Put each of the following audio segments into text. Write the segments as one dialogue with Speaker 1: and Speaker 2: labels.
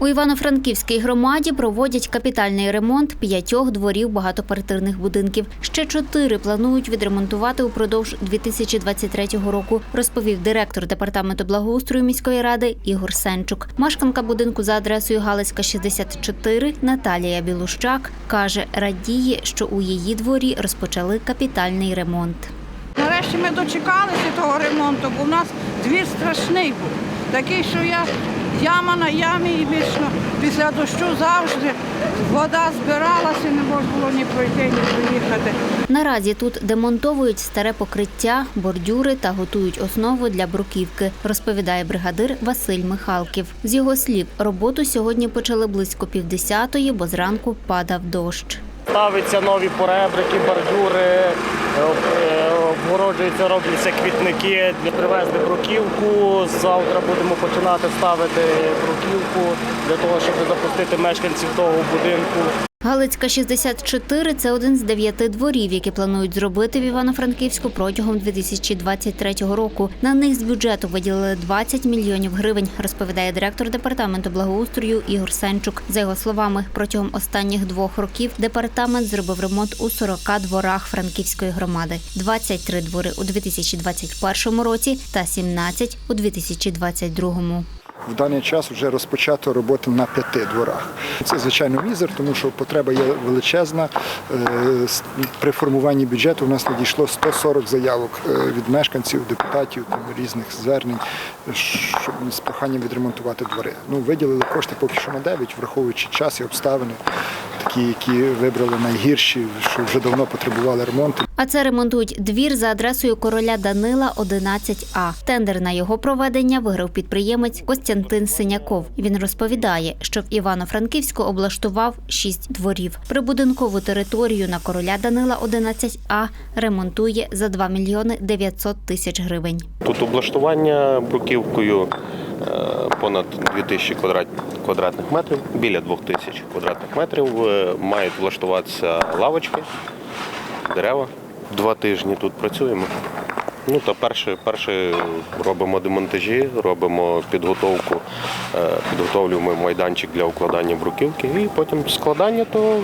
Speaker 1: У Івано-Франківській громаді проводять капітальний ремонт п'ятьох дворів багатоквартирних будинків. Ще чотири планують відремонтувати упродовж 2023 року, розповів директор департаменту благоустрою міської ради Ігор Сенчук. Мешканка будинку за адресою Галицька 64 Наталія Білущак каже, радіє, що у її дворі розпочали капітальний ремонт.
Speaker 2: Нарешті ми дочекалися того ремонту, бо в нас двір страшний був. Такий, що я яма на ямі і вічно після дощу завжди вода збиралася, не можна було ні пройти, ні проїхати.
Speaker 1: Наразі тут демонтовують старе покриття, бордюри та готують основу для бруківки, розповідає бригадир Василь Михалків. З його слів, роботу сьогодні почали близько півдесятої, бо зранку падав дощ.
Speaker 3: Ставиться нові поребрики, бордюри, е, обгороджуються, робляться квітники. Привезли бруківку. Завтра будемо починати ставити бруківку для того, щоб запустити мешканців того будинку.
Speaker 1: Галицька 64 – це один з дев'яти дворів, які планують зробити в Івано-Франківську протягом 2023 року. На них з бюджету виділили 20 мільйонів гривень, розповідає директор департаменту благоустрою Ігор Сенчук. За його словами, протягом останніх двох років департамент зробив ремонт у 40 дворах Франківської громади, 23 двори у 2021 році та 17 у 2022.
Speaker 4: В даний час вже розпочато роботи на п'яти дворах. Це звичайно мізер, тому що потреба є величезна. Е, При формуванні бюджету у нас надійшло 140 заявок е, від мешканців, депутатів, там, різних звернень щоб з проханням відремонтувати двори. Ну, виділили кошти поки що на 9, враховуючи час і обставини, такі, які вибрали найгірші, що вже давно потребували ремонту.
Speaker 1: А це ремонтують двір за адресою короля Данила 11А. Тендер на його проведення виграв підприємець Костянтин Синяков. Він розповідає, що в Івано-Франківську облаштував шість дворів. Прибудинкову територію на короля Данила 11А ремонтує за 2 мільйони 900 тисяч гривень.
Speaker 5: Тут облаштування бруківкою понад 2000 квадрат, квадратних метрів, біля 2000 квадратних метрів. Е, Мають влаштуватися лавочки, дерева. Два тижні тут працюємо. Ну та перше, перше робимо демонтажі, робимо підготовку, е, підготовлюємо майданчик для укладання бруківки, і потім складання то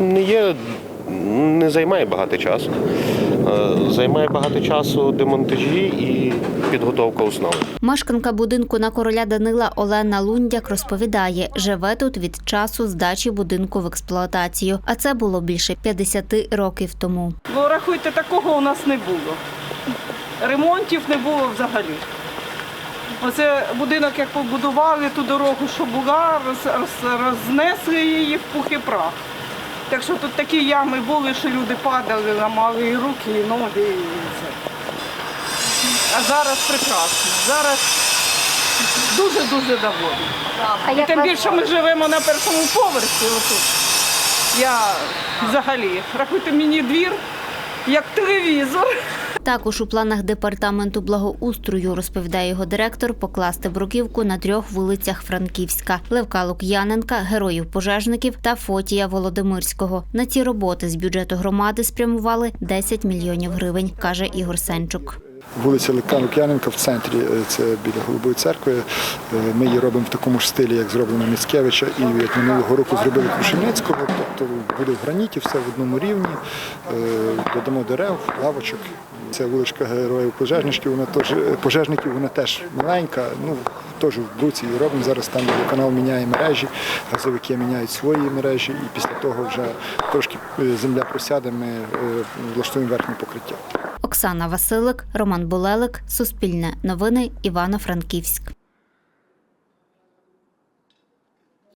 Speaker 5: не є, не займає багато часу. Е, Займає багато часу демонтажі і підготовка основи.
Speaker 1: Мешканка будинку на короля Данила Олена Лундяк розповідає, живе тут від часу здачі будинку в експлуатацію, а це було більше 50 років тому.
Speaker 2: Бо рахуйте, такого у нас не було. Ремонтів не було взагалі. Оце будинок, як побудували ту дорогу, що була, роз, роз- рознесли її в пух і прах. Так що тут такі ями були, що люди падали, ламали і руки, і ноги. І це. А зараз прекрасно. Зараз дуже-дуже доволі. І тим більше ми живемо на першому поверсі. Отут. Я взагалі, рахуйте мені двір, як телевізор.
Speaker 1: Також у планах департаменту благоустрою, розповідає його директор, покласти бруківку на трьох вулицях Франківська: Левка Лук'яненка, героїв пожежників та Фотія Володимирського. На ці роботи з бюджету громади спрямували 10 мільйонів гривень, каже Ігор Сенчук.
Speaker 4: Вулиця Лук'яненка в центрі, е, це біля Голубої церкви. Е, Ми її робимо в такому ж стилі, як зроблено Міцкевича, і як минулого року зробили Крушельницького. Тобто буде в граніті, все в одному рівні. Е, Додамо дерев, лавочок. Це вуличка героїв пожежників, вона теж пожежників, вона теж маленька. Ну теж в бруці її робимо. Зараз там канал міняє мережі, газовики міняють свої мережі, і після того вже трошки земля просяде, ми влаштуємо верхнє покриття.
Speaker 1: Оксана Василик, Роман Булелик, Суспільне новини, Івано-Франківськ.